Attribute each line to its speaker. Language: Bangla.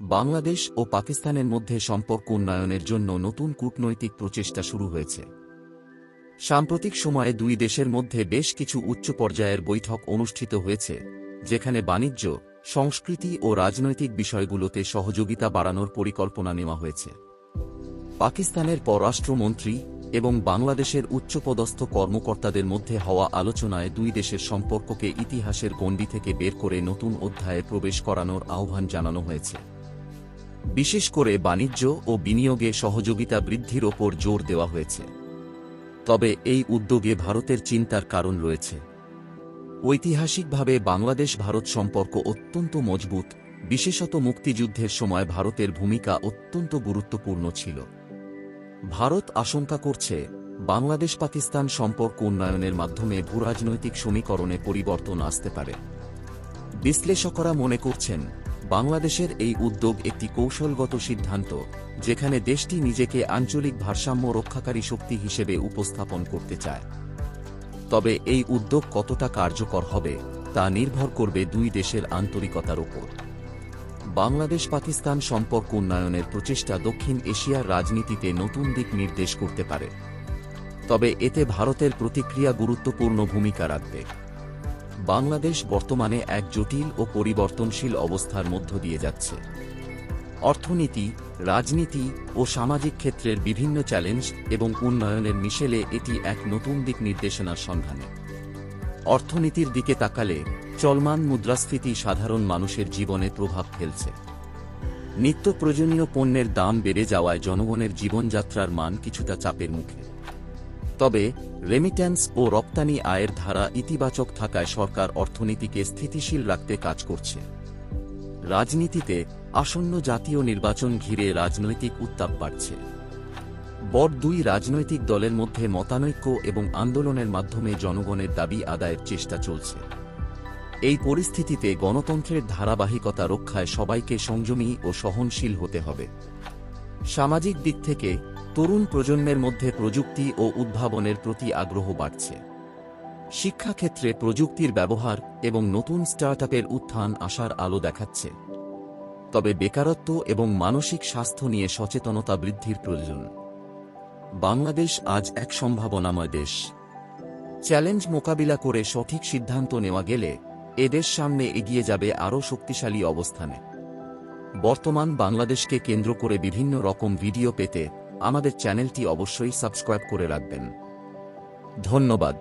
Speaker 1: বাংলাদেশ ও পাকিস্তানের মধ্যে সম্পর্ক উন্নয়নের জন্য নতুন কূটনৈতিক প্রচেষ্টা শুরু হয়েছে। সাম্প্রতিক সময়ে দুই দেশের মধ্যে বেশ কিছু উচ্চ পর্যায়ের বৈঠক অনুষ্ঠিত হয়েছে, যেখানে বাণিজ্য, সংস্কৃতি ও রাজনৈতিক বিষয়গুলোতে সহযোগিতা বাড়ানোর পরিকল্পনা নেওয়া হয়েছে। পাকিস্তানের পররাষ্ট্রমন্ত্রী এবং বাংলাদেশের উচ্চপদস্থ কর্মকর্তাদের মধ্যে হওয়া আলোচনায় দুই দেশের সম্পর্ককে ইতিহাসের গণ্ডি থেকে বের করে নতুন অধ্যায়ে প্রবেশ করানোর আহ্বান জানানো হয়েছে। বিশেষ করে বাণিজ্য ও বিনিয়োগে সহযোগিতা বৃদ্ধির ওপর জোর দেওয়া হয়েছে। তবে এই উদ্যোগে ভারতের চিন্তার কারণ রয়েছে। ঐতিহাসিকভাবে বাংলাদেশ ভারত সম্পর্ক অত্যন্ত মজবুত, বিশেষত মুক্তিযুদ্ধের সময় ভারতের ভূমিকা অত্যন্ত গুরুত্বপূর্ণ ছিল। ভারত আশঙ্কা করছে বাংলাদেশ পাকিস্তান সম্পর্ক উন্নয়নের মাধ্যমে ভূরাজনৈতিক সমীকরণে পরিবর্তন আসতে পারে। বিশ্লেষকরা মনে করছেন বাংলাদেশের এই উদ্যোগ একটি কৌশলগত সিদ্ধান্ত, যেখানে দেশটি নিজেকে আঞ্চলিক ভারসাম্য রক্ষাকারী শক্তি হিসেবে উপস্থাপন করতে চায়। তবে এই উদ্যোগ কতটা কার্যকর হবে, তা নির্ভর করবে দুই দেশের আন্তরিকতার উপর বাংলাদেশ পাকিস্তান সম্পর্ক উন্নয়নের প্রচেষ্টা দক্ষিণ এশিয়ার রাজনীতিতে নতুন দিক নির্দেশ করতে পারে। তবে এতে ভারতের প্রতিক্রিয়া গুরুত্বপূর্ণ ভূমিকা রাখবে। বাংলাদেশ বর্তমানে এক জটিল ও পরিবর্তনশীল অবস্থার মধ্য দিয়ে যাচ্ছে। অর্থনীতি, রাজনীতি ও সামাজিক ক্ষেত্রের বিভিন্ন চ্যালেঞ্জ এবং উন্নয়নের মিশেলে এটি এক নতুন দিক নির্দেশনার সন্ধানে। অর্থনীতির দিকে তাকালে চলমান মুদ্রাস্ফীতি সাধারণ মানুষের জীবনে প্রভাব ফেলছে। নিত্য প্রয়োজনীয় পণ্যের দাম বেড়ে যাওয়ায় জনগণের জীবনযাত্রার মান কিছুটা চাপের মুখে। তবে রেমিট্যান্স ও রপ্তানি আয়ের ধারা ইতিবাচক থাকায় সরকার অর্থনীতিকে স্থিতিশীল রাখতে কাজ করছে। রাজনীতিতে আসন্ন জাতীয় নির্বাচন ঘিরে রাজনৈতিক উত্তাপ বাড়ছে। বড় দুই রাজনৈতিক দলের মধ্যে মতানৈক্য এবং আন্দোলনের মাধ্যমে জনগণের দাবি আদায়ের চেষ্টা চলছে। এই পরিস্থিতিতে গণতন্ত্রের ধারাবাহিকতা রক্ষায় সবাইকে সংযমী ও সহনশীল হতে হবে। সামাজিক দিক থেকে তরুণ প্রজন্মের মধ্যে প্রযুক্তি ও উদ্ভাবনের প্রতি আগ্রহ বাড়ছে। শিক্ষাক্ষেত্রে প্রযুক্তির ব্যবহার এবং নতুন স্টার্টআপের উত্থান আসার আলো দেখাচ্ছে। তবে বেকারত্ব এবং মানসিক স্বাস্থ্য নিয়ে সচেতনতা বৃদ্ধির প্রয়োজন। বাংলাদেশ আজ এক সম্ভাবনাময় দেশ। চ্যালেঞ্জ মোকাবিলা করে সঠিক সিদ্ধান্ত নেওয়া গেলে এদের সামনে এগিয়ে যাবে আরও শক্তিশালী অবস্থানে। বর্তমান বাংলাদেশকে কেন্দ্র করে বিভিন্ন রকম ভিডিও পেতে আমাদের চ্যানেলটি অবশ্যই সাবস্ক্রাইব করে রাখবেন। ধন্যবাদ।